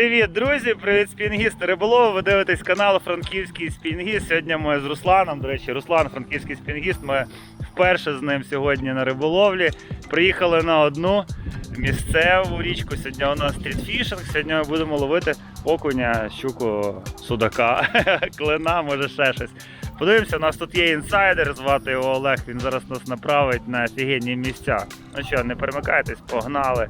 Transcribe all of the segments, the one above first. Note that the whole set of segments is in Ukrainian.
Привіт, друзі! Привіт, спінгісти риболови. Ви дивитесь канал Франківський спінгіст. Сьогодні ми з Русланом. До речі, Руслан, франківський спінгіст. Ми вперше з ним сьогодні на риболовлі. Приїхали на одну місцеву річку. Сьогодні у нас стрітфішинг. Сьогодні ми будемо ловити окуня, щуку, судака, клина, може ще щось. Подивимося, у нас тут є інсайдер, звати його Олег. Він зараз нас направить на офігенні місця. Ну що, не перемикайтесь, погнали.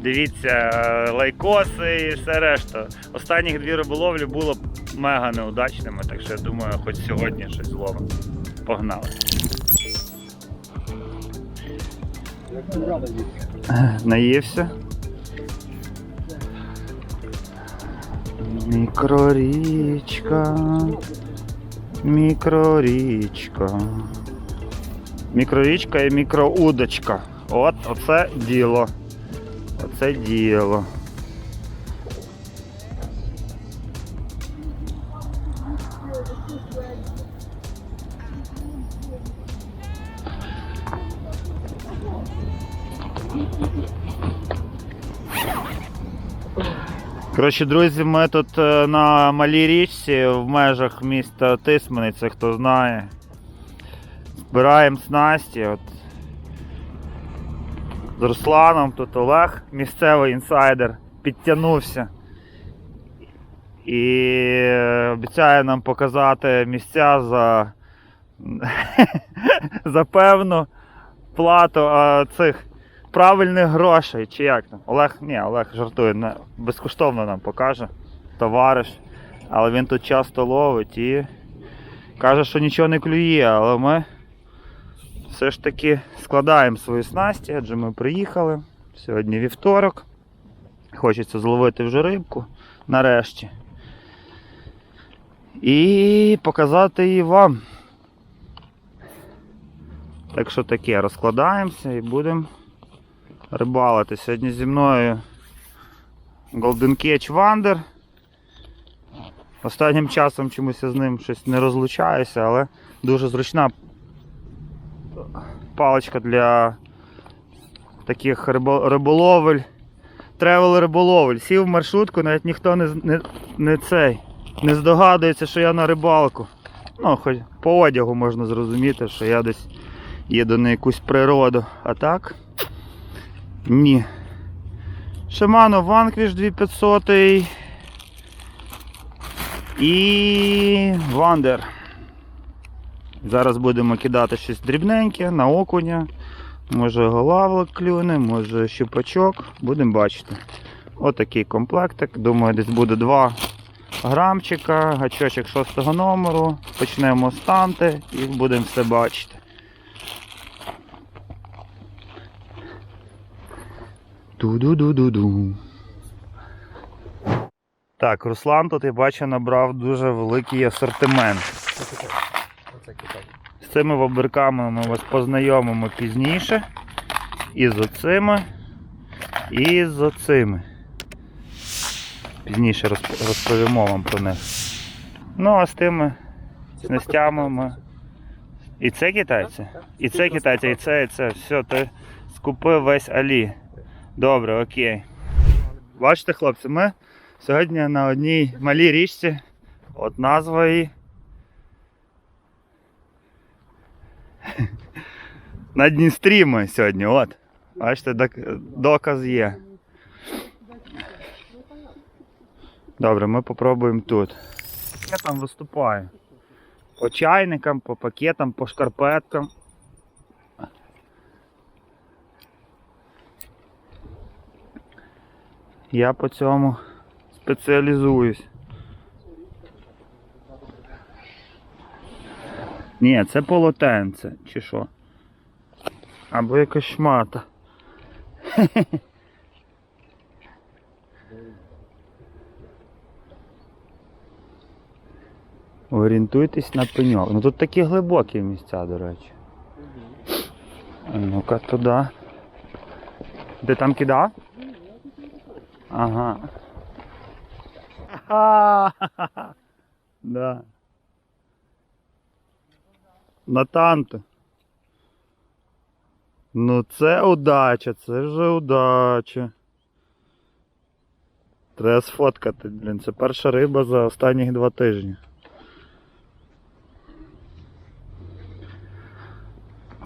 Дивіться, е, лайкоси і все решта. Останніх дві риболовлі було мега неудачними, так що я думаю, хоч сьогодні щось зловимо. Погнали. Наївся. Мікрорічка. Мікрорічка. Мікрорічка і мікроудочка. От, оце діло. Оце діло. Коротше, друзі, ми тут е, на малій річці в межах міста Тисмениця, хто знає. Збираємо снасті. От. З Русланом, тут Олег, місцевий інсайдер, підтягнувся. І обіцяє нам показати місця за, за певну плату а, цих правильних грошей. Чи як там? Олег, ні, Олег жартує, безкоштовно нам покаже товариш. Але він тут часто ловить і каже, що нічого не клює, але ми все ж таки складаємо свої снасті, адже ми приїхали. Сьогодні вівторок. Хочеться зловити вже рибку нарешті. І показати її вам. Так що таке, розкладаємося і будемо рибалити. Сьогодні зі мною Golden Catch Wander. Останнім часом чомусь я з ним щось не розлучаюся, але дуже зручна паличка для таких риболовель. Тревел риболовель. Сів в маршрутку, навіть ніхто не, не, не цей. Не здогадується, що я на рибалку. Ну, хоч по одягу можна зрозуміти, що я десь їду на якусь природу. А так. Ні. Shimano Vanquish 2500 і Wander. Зараз будемо кидати щось дрібненьке на окуня. Може голавлик клюне, може щупачок. Будемо бачити. Отакий комплектик. Думаю, десь буде 2 грамчика, гачочок 6 номеру. Почнемо з танти і будемо все бачити. Ду-ду-ду-ду-ду. Так, Руслан тут я бачу набрав дуже великий асортимент. З цими вабирками ми вас познайомимо пізніше. І з оцими, і з оцими. Пізніше розповімо вам про них. Ну, а з тими снастями ми. І це китайці? І це китайці, і це, і це. Все, ти скупив весь Алі. Добре, окей. Бачите, хлопці, ми сьогодні на одній малій річці. От назва її. На Дністрі ми сьогодні, от. Бачите, доказ є. Добре, ми попробуємо тут. Я там виступаю. По чайникам, по пакетам, по шкарпеткам. Я по цьому спеціалізуюсь. Ні, це полотенце, чи що? Або якась шмата. Орієнтуйтесь на пеньок. Ну тут такі глибокі місця, до речі. Ну-ка туди. Ти там кидав? Ага. Ха-ха-ха. Да. На танту. Ну це удача, це вже удача. Треба сфоткати, блін. Це перша риба за останні два тижні.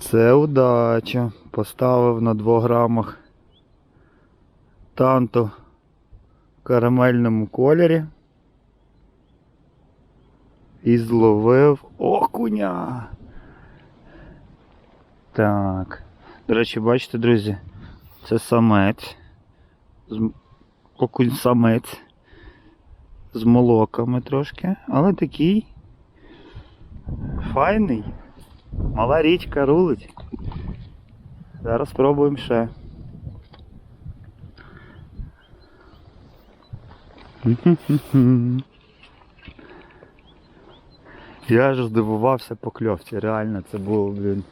Це удача. Поставив на 2 грамах танту в карамельному кольорі. І зловив окуня. Так. До речі, бачите, друзі, це самець. З- Окунь самець. З молоками трошки, але такий файний. Мала річка рулить. Зараз спробуємо ще. Я ж здивувався покльовці, реально це було, блін.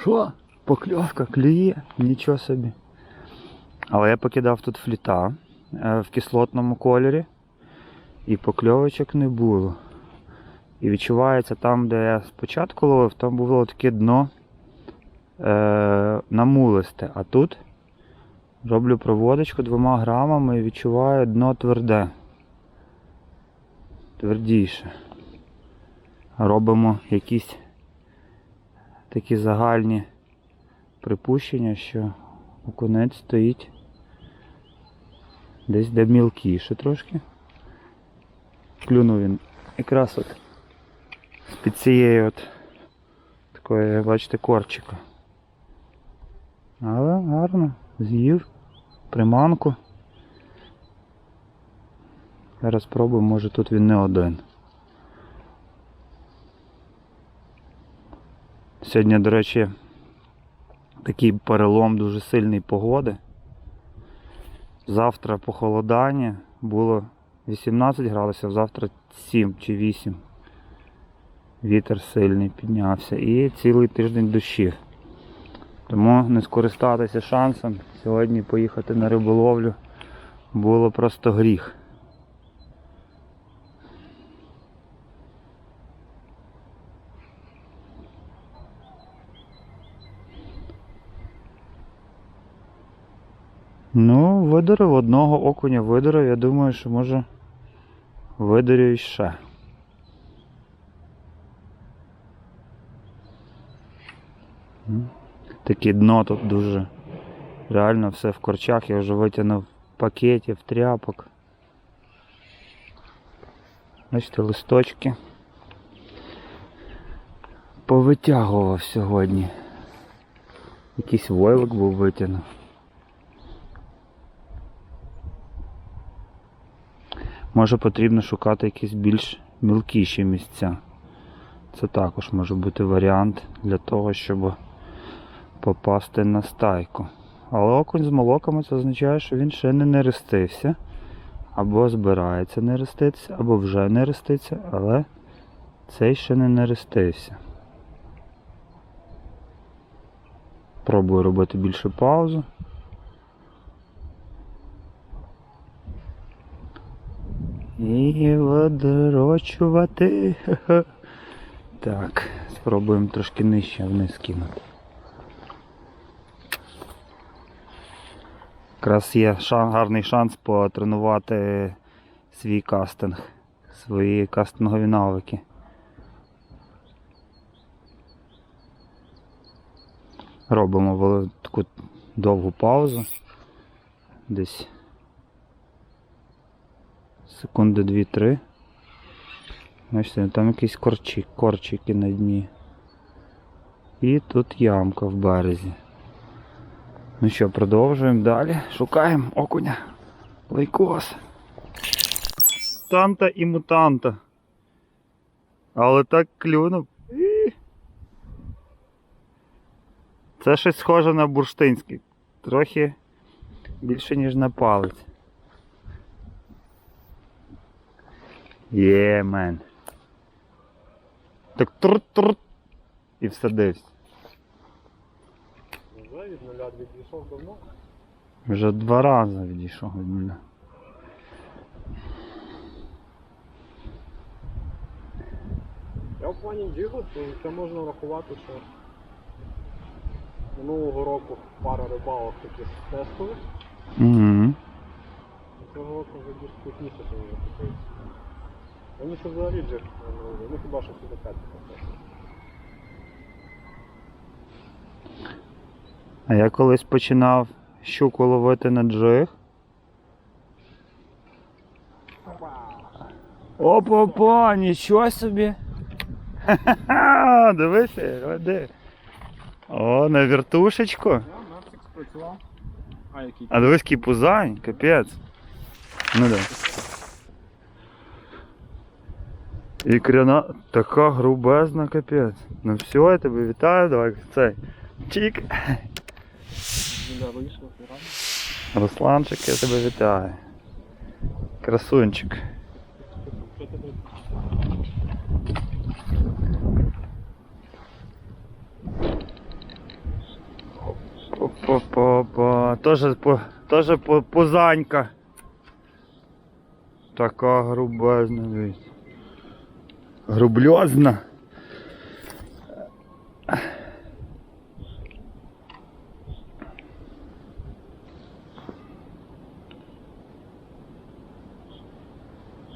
Що? Покльовка клює? Нічого собі. Але я покидав тут фліта е, в кислотному кольорі і покльовочок не було. І відчувається там, де я спочатку ловив, там було таке дно е, намулисте. А тут роблю проводочку двома грамами і відчуваю дно тверде. Твердіше. Робимо якісь такі загальні припущення, що окунець стоїть десь де мілкіше трошки. Клюнув він якраз от під цією от такої, бачите, корчика. Але гарно, з'їв приманку. Зараз спробую, може тут він не один. Сьогодні, до речі, такий перелом дуже сильний погоди. Завтра похолодання було 18 градусів, завтра 7 чи 8. Вітер сильний піднявся і цілий тиждень дощів. Тому не скористатися шансом сьогодні поїхати на риболовлю було просто гріх. Ну, видурив одного окуня видурив, я думаю, що може видурю ще. Таке дно тут дуже. Реально все в корчах, я вже витягнув пакетів, тряпок. Бачите, листочки. Повитягував сьогодні. Якийсь войлик був витягнув. Може потрібно шукати якісь більш мілкіші місця. Це також може бути варіант для того, щоб попасти на стайку. Але окунь з молоками це означає, що він ще не нерестився. Або збирається нереститися, або вже нереститься, але цей ще не нерестився. Пробую робити більше паузу. І видорочувати. Так, спробуємо трошки нижче вниз кинути. Якраз є шан, гарний шанс потренувати свій кастинг, свої кастингові навики. Робимо таку довгу паузу. Десь секунди 2-3. Бачите, там якісь корчі, корчики на дні. І тут ямка в березі. Ну що, продовжуємо далі. Шукаємо окуня. Лайкос. Танта і мутанта. Але так клюнув. Це щось схоже на бурштинський. Трохи більше, ніж на палець. Є, мен. Так тур-тур. І всадився. Вже від нуля відійшов давно. Вже два рази відійшов від мене. Я в плані то це можна рахувати, що минулого року пара рибалок таких тестових. Угу. цього року вже більш крупніше, що вони. Вони ще взагалі вже, ну хіба що сюди А я колись починав щуку ловити на джиг. Опа-па, нічого собі. Ха-ха-ха, дивися, ходи. О, на вертушечку. А дивись, який пузань, капець. Ну да. І кряна така грубезна, капець. Ну все, я тебе вітаю, давай цей. Рано. Русланчик, я тебе вітаю. Красунчик. Опа-па-па. Тоже, по, тоже по, пузанька. Така грубезна, дивись. Грубльозна.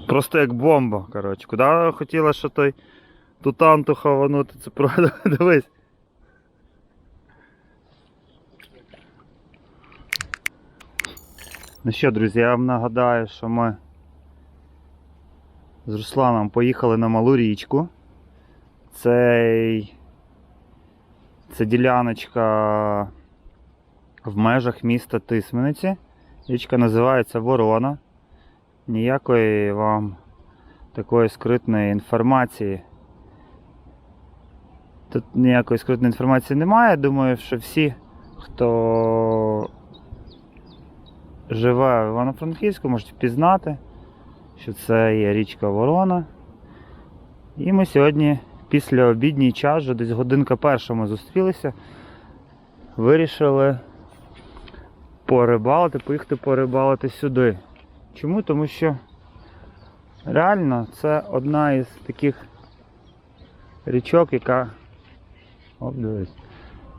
Просто як бомба, коротше. Куди хотіла, що той тутанту хаванути, це правда. Дивись. Ну що, друзі, я вам нагадаю, що ми з Русланом поїхали на малу річку. Цей... Це діляночка в межах міста Тисмениці. Річка називається Ворона. Ніякої вам такої скритної інформації. Тут ніякої скритної інформації немає. Думаю, що всі, хто живе в Івано-Франківську, можуть впізнати, що це є річка Ворона. І ми сьогодні після обідній час, вже десь годинка перша ми зустрілися, вирішили порибалити, поїхати порибалити сюди. Чому? Тому що реально це одна із таких річок, яка, Оп,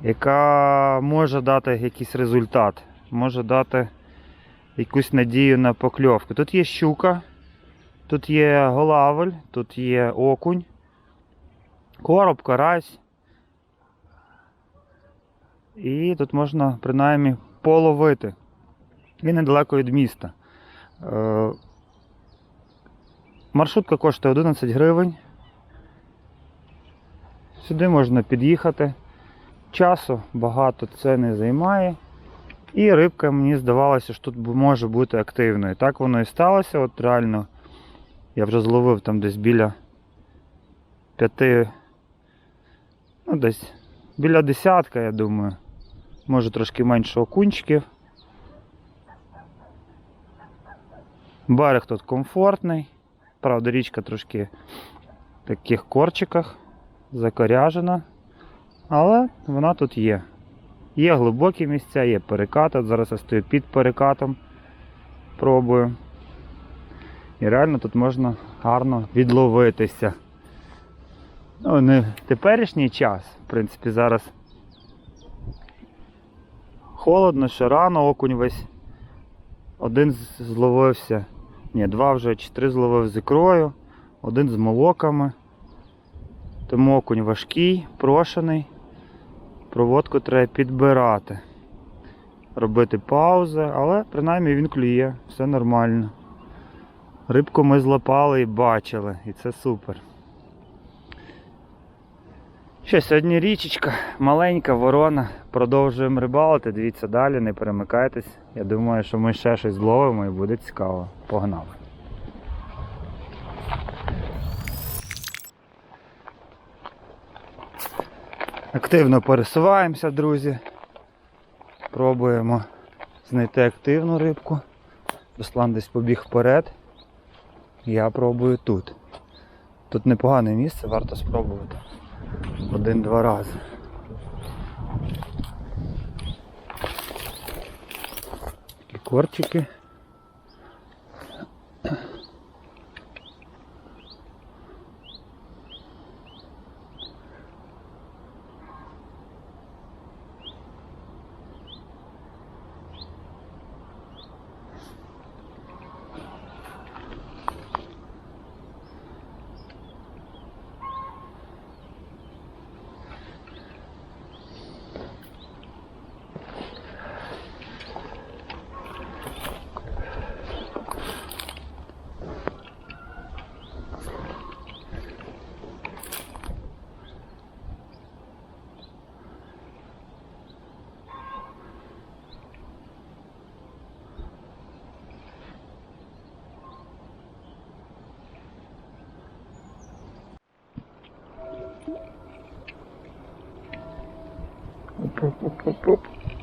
яка може дати якийсь результат, може дати якусь надію на покльовку. Тут є щука, тут є голавель, тут є окунь, короб, карась. І тут можна принаймні половити. І недалеко від міста. Е, Маршрутка коштує 11 гривень. Сюди можна під'їхати. Часу багато це не займає. І рибка мені здавалося, що тут може бути активною. Так воно і сталося. От реально я вже зловив там десь біля п'яти, ну десь біля десятка, я думаю. Може трошки менше окунчиків. Берег тут комфортний. Правда, річка трошки в таких корчиках, закоряжена. Але вона тут є. Є глибокі місця, є перекати. От зараз я стою під перекатом. Пробую. І реально тут можна гарно відловитися. Ну, не в теперішній час, в принципі, зараз холодно, ще рано, окунь весь. Один зловився. Ні, два вже чи три зловив з ікрою, один з молоками. Тому окунь важкий, прошений. Проводку треба підбирати. Робити паузи, але принаймні він клює, все нормально. Рибку ми злопали і бачили, і це супер. Що, сьогодні річечка, маленька ворона. Продовжуємо рибалити. Дивіться далі, не перемикайтесь. Я думаю, що ми ще щось зловимо і буде цікаво. Погнали. Активно пересуваємося, друзі. Пробуємо знайти активну рибку. Руслан десь побіг вперед. Я пробую тут. Тут непогане місце, варто спробувати. Один-два рази. Такі корчики.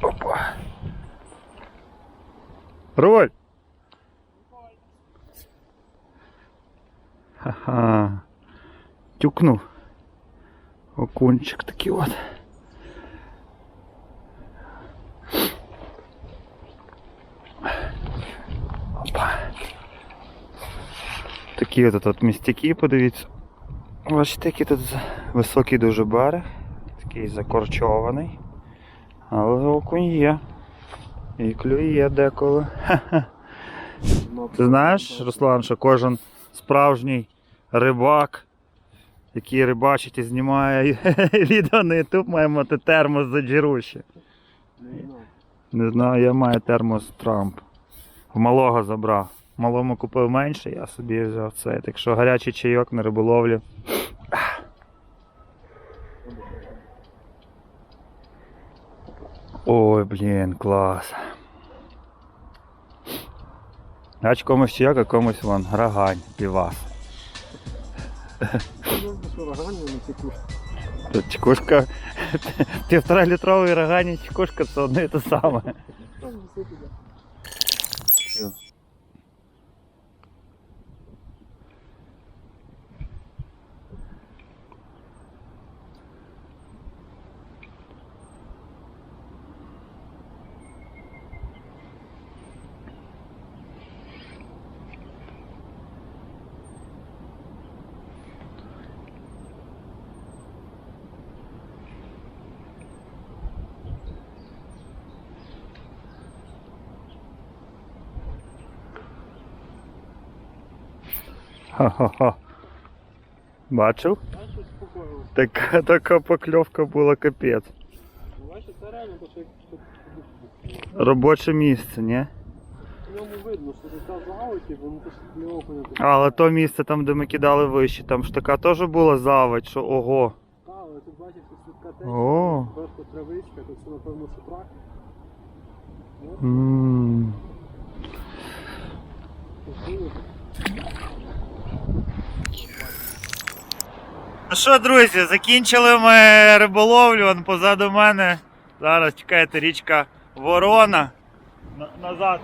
Опа. Роль. Ха-ха. Тюкнув. Окунчик такий от. Опа. Такі от тут містяки, подивіться. Бачите, який тут високий дуже берег. Такий закорчований. Але окунь є. І клює деколи. Ти знаєш, Руслан, що кожен справжній рибак, який рибачить і знімає відео на YouTube, має мати термос за знаю. Не знаю, я маю термос Трамп. В малого забрав. Малому купив менше, я собі взяв цей. Так що гарячий чайок на риболовлі. Ой, блін, клас. Гач комусь чайок, а комусь вон рагань, півас. Ну, що рогані, не текуть. Тут чекушка, півтора літровий рогані чекушка це одне і те саме. Ха-ха-ха. Бачив? Бачиш. Така, така покльовка була капець. Бачиш, це реально, то що Робоче місце, ні? в ньому видно, що це заводки, воно то для окуня. тут. Але то місце там, де ми кидали вище, там ж така теж була заводь, що ого. Та, але тут бачиш, тут слідка О. течія, зверху травичка, тут все напевно сутрак. м Ну що, друзі, закінчили ми риболовлю, вон позаду мене. Зараз чекайте річка Ворона. На- назад.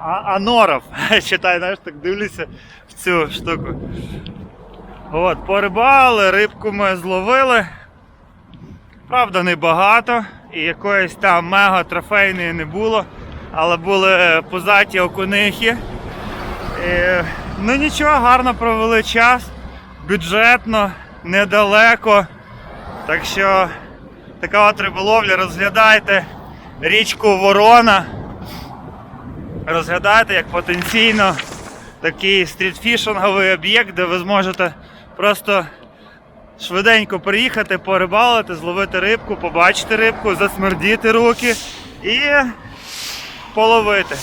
А, Аноров. Читай, знаєш, так дивлюся в цю штуку. От, порибали, рибку ми зловили. Правда, не багато. І якоїсь там мега трофейної не було. Але були е, позаті окунихи. І, ну нічого, гарно провели час. Бюджетно, недалеко. Так що така от риболовля, розглядайте річку Ворона. Розглядайте як потенційно такий стрітфішинговий об'єкт, де ви зможете просто швиденько приїхати, порибалити, зловити рибку, побачити рибку, засмердіти руки і половити.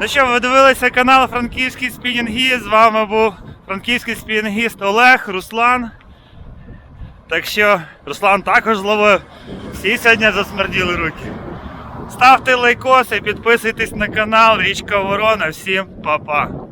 Ну що, ви дивилися канал Франківський спінінгіст. З вами був франківський спінгіст Олег, Руслан. Так що Руслан також зловив. Всі сьогодні засмерділи руки. Ставте лайкоси, підписуйтесь на канал Річка Ворона. Всім па-па.